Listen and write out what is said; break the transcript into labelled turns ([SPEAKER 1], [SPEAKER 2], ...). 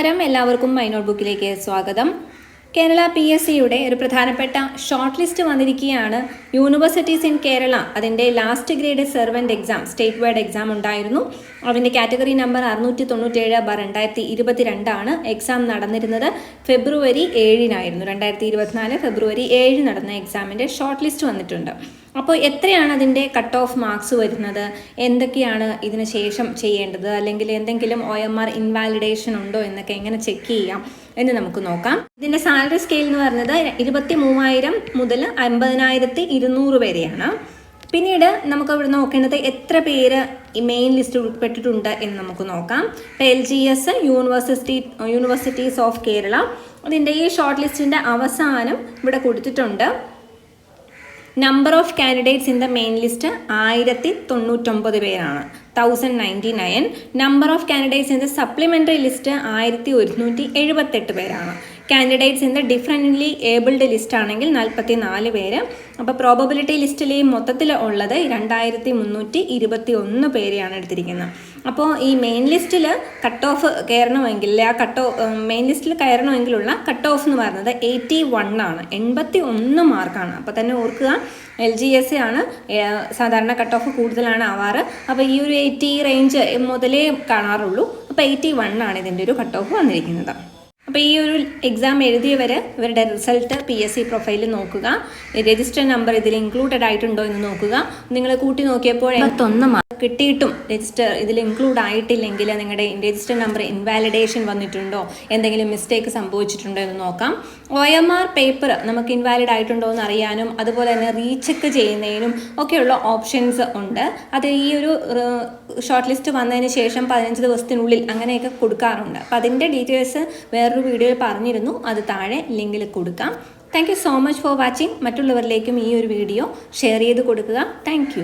[SPEAKER 1] നമസ്കാരം. എല്ലാവർക്കും my not ബുക്കിലേക്ക് സ്വാഗതം. കേരള പി എസ് സിയുടെ ഒരു പ്രധാനപ്പെട്ട ഷോർട്ട് ലിസ്റ്റ് വന്നിരിക്കുകയാണ് യൂണിവേഴ്സിറ്റീസ് ഇൻ കേരള. അതിന്റെ last grade servant exam state wide exam ഉണ്ടായിരുന്നു. അതിന്റെ കാറ്റഗറി നമ്പർ അറുന്നൂറ്റി തൊണ്ണൂറ്റേഴ് ബാർ രണ്ടായിരത്തി ഇരുപത്തിരണ്ടാണ് എക്സാം നടന്നിരുന്നത്. ഫെബ്രുവരി ഏഴിനായിരുന്നു രണ്ടായിരത്തി ഇരുപത്തിനാല് ഫെബ്രുവരി ഏഴ് നടന്ന എക്സാമിന്റെ ഷോർട്ട് ലിസ്റ്റ് വന്നിട്ടുണ്ട്. അപ്പോൾ എത്രയാണ് അതിന്റെ കട്ട് ഓഫ് മാർക്സ് വരുന്നത്? എന്തൊക്കെയാണ് ഇതിന് ശേഷം ചെയ്യേണ്ടത്? അല്ലെങ്കിൽ എന്തെങ്കിലും ഒ എം ആർ ഇൻവാലിഡേഷൻ ഉണ്ടോ എന്നൊക്കെ എങ്ങനെ ചെക്ക് ചെയ്യാം? എന്ന് നമുക്ക് നോക്കാം. ഇതിന്റെ സാലറി സ്കെയിൽ എന്ന് പറഞ്ഞത് ഇരുപത്തി മൂവായിരം മുതൽ അമ്പതിനായിരത്തി ഇരുന്നൂറ് വരെയാണ്. പിന്നീട് നമുക്ക് അവിടെ നോക്കേണ്ടത് എത്ര പേര് ഈ മെയിൻ ലിസ്റ്റ് ഉൾപ്പെട്ടിട്ടുണ്ട് എന്ന് നമുക്ക് നോക്കാം. ഇപ്പോൾ L G S university universities of Kerala അതിന്റെ ഈ ഷോർട്ട് ലിസ്റ്റിന്റെ അവസാനം ഇവിടെ കൊടുത്തിട്ടുണ്ട്. Number of candidates in the main list ആയിരത്തി തൊണ്ണൂറ്റൊമ്പത് പേരാണ്. Thousand ninety nine number of candidates in the supplementary list ആയിരത്തി ഒരുന്നൂറ്റി എഴുപത്തെട്ട് പേരാണ്. Candidates in the differently abled list ആണെങ്കിൽ നാൽപ്പത്തി നാല് പേര് അപ്പോൾ പ്രോബബിലിറ്റി ലിസ്റ്റിൽ മൊത്തത്തിൽ ഉള്ളത് രണ്ടായിരത്തി മുന്നൂറ്റി ഇരുപത്തി ഒന്ന് പേരെയാണ് എടുത്തിരിക്കുന്നത്. അപ്പോൾ ഈ മെയിൻ ലിസ്റ്റിൽ കട്ട് ഓഫ് കയറണമെങ്കിൽ ആ കട്ട് ഓഫ് മെയിൻ ലിസ്റ്റിൽ കയറണമെങ്കിലുള്ള കട്ട് ഓഫ് എന്ന് പറയുന്നത് എയ്റ്റി വൺ ആണ്. എൺപത്തി ഒന്ന് മാർക്കാണ് അപ്പോൾ തന്നെ ഓർക്കുക എൽ ജി എസ് ആണ് സാധാരണ കട്ട് ഓഫ് കൂടുതലാണ് ആവാറ്. അപ്പോൾ ഈ ഒരു എയ്റ്റി റേഞ്ച് മുതലേ കാണാറുള്ളൂ. അപ്പോൾ എയ്റ്റി വൺ ആണ് ഇതിന്റെ ഒരു കട്ട് ഓഫ് വന്നിരിക്കുന്നത്. അപ്പോൾ ഈ ഒരു എക്സാം എഴുതിയവർ ഇവരുടെ റിസൾട്ട് പി എസ് സി പ്രൊഫൈലിൽ നോക്കുക. രജിസ്റ്റർ നമ്പർ ഇതിൽ ഇൻക്ലൂഡഡ് ആയിട്ടുണ്ടോ എന്ന് നോക്കുക. നിങ്ങൾ കൂട്ടി നോക്കിയപ്പോൾ എൺപത്തൊന്ന് കിട്ടിയിട്ടും രജിസ്റ്റർ ഇതിൽ ഇൻക്ലൂഡ് ആയിട്ടില്ലെങ്കിൽ നിങ്ങളുടെ രജിസ്റ്റർ നമ്പർ ഇൻവാലിഡേഷൻ വന്നിട്ടുണ്ടോ? എന്തെങ്കിലും മിസ്റ്റേക്ക് സംഭവിച്ചിട്ടുണ്ടോ എന്ന് നോക്കാം. ഒ എം ആർ പേപ്പർ നമുക്ക് ഇൻവാലിഡ് ആയിട്ടുണ്ടോ എന്ന് അറിയാനും അതുപോലെ തന്നെ റീചെക്ക് ചെയ്യുന്നതിനും ഒക്കെയുള്ള ഓപ്ഷൻസ് ഉണ്ട്. അത് ഈ ഒരു ഷോർട്ട് ലിസ്റ്റ് വന്നതിന് ശേഷം പതിനഞ്ച് ദിവസത്തിനുള്ളിൽ അങ്ങനെയൊക്കെ കൊടുക്കാറുണ്ട്. അപ്പം അതിന്റെ ഡീറ്റെയിൽസ് വേറൊരു വീഡിയോയിൽ പറഞ്ഞിരുന്നു. അത് താഴെ ലിങ്കിൽ കൊടുക്കാം. Thank so much for watching മറ്റുള്ളവരിലേക്കും ഈ ഒരു വീഡിയോ ഷെയർ ചെയ്ത് കൊടുക്കുക. താങ്ക്